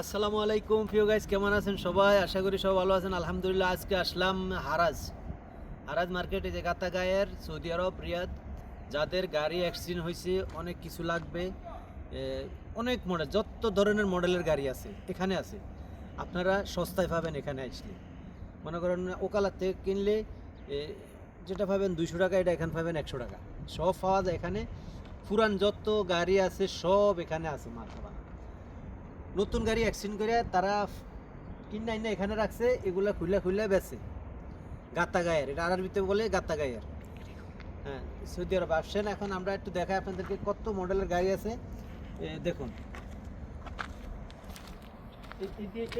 আসসালামু আলাইকুম, প্রিয় গাইস কেমন আছেন সবাই? আশা করি সব ভালো আছেন। আলহামদুলিল্লাহ, আজকে আসলাম হারাজ। হারাজ মার্কেটে যে গাতাগায়ের, সৌদি আরব, রিয়াদ, যাদের গাড়ি অ্যাক্সিডেন্ট হয়েছে, অনেক কিছু লাগবে। অনেক মডেল যত ধরনের মডেলের গাড়ি আছে, এখানে আছে। আপনারা সস্তায় পাবেন এখানে আসলে মনে করেন, ওকালার থেকে কিনলে যেটা পাবেন দুইশো টাকা, এটা এখানে পাবেন একশো টাকা। সব পাওয়া যায় এখানে। পুরান যত গাড়ি আছে, সব এখানে আছে মাথা নতুন গাড়ি অ্যাক্সিডেন্ট করে তারা কিনে আইনা এখানে রাখছে, এগুলা খুলে খুলে বেচে। গাত্তা গায়ের এটা আরবিতে বলে গাত্তা গায়ের হ্যাঁ সৌদি আরব আসছেন, এখন আমরা একটু দেখাই আপনাদেরকে কত মডেলের গাড়ি আছে। দেখুন।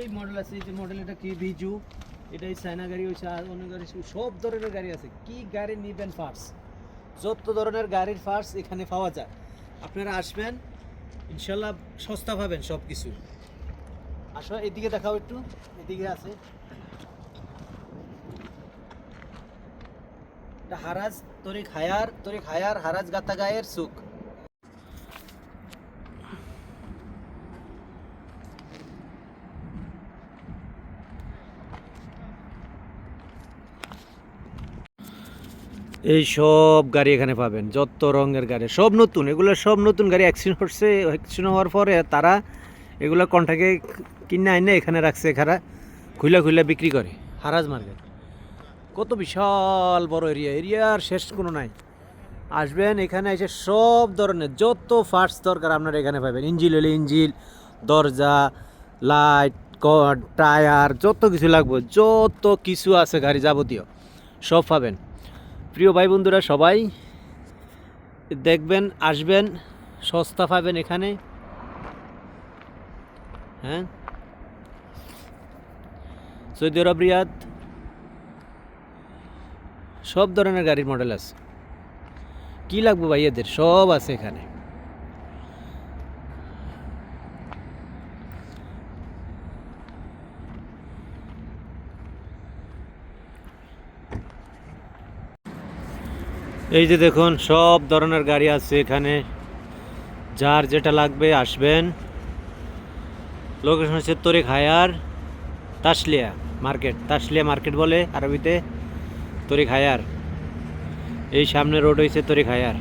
এই- মডেল আছে, এই যে মডেল এটা কি? বিজু এটা এই চায়না গাড়ি আর অন্য গাড়ি সব ধরনের গাড়ি আছে। কি গাড়ি নিবেন ফার্স যত ধরনের গাড়ির ফার্স এখানে পাওয়া যায়। আপনারা আসবেন ইনশাল্লাহ সস্তা পাবেন সব কিছু আসো, এদিকে দেখাও একটু, এদিকে আছে। হারাজ তরিক হায়ার তরিক হায়ার হারাজ গাতা গায়ের সুখ। এই সব গাড়ি এখানে পাবেন, যত রঙের গাড়ি, সব নতুন, এগুলো সব নতুন গাড়ি অ্যাক্সিডেন্ট হচ্ছে অ্যাক্সিডেন্ট হওয়ার পরে তারা এগুলো কন্টাকে কিনে আইনে এখানে রাখছে, এখানে খুলে খুলে বিক্রি করে, হারাজ মার্কেট। কত বিশাল বড় এরিয়া এরিয়ার শেষ কোনো নাই। আসবেন, এখানে এসে সব ধরনের, যত ফার্টস দরকার আপনারা এখানে পাবেন ইঞ্জিল হলে ইঞ্জিল দরজা লাইট টায়ার যত কিছু লাগবে, যত কিছু আছে গাড়ি যাবতীয়, সব পাবেন। প্রিয় ভাই বন্ধুরা, সবাই দেখবেন, আসবেন, সস্তা পাবেন এখানে। হ্যাঁ? সৌদি আরব, রিয়াদ, সব ধরনের গাড়ির মডেল আছে। কি লাগবে ভাই এদের? সব আছে এখানে। এই যে দেখুন, সব ধরনের গাড়ি আছে এখানে। যার যেটা লাগবে আসবেন। লোকেশন হচ্ছে তরিক হায়ার, তাসলিয়া মার্কেট। তাসলিয়া মার্কেট বলে আরবিতে তরিক হায়ার। এই সামনে রোড হয়েছে তরিক হায়ার।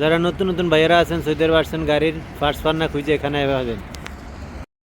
যারা নতুন নতুন ভাইয়েরা আছেন সৌদি আরব আসছেন গাড়ির ফার্স্ট ফান্না খুঁজে এখানে পাবেন।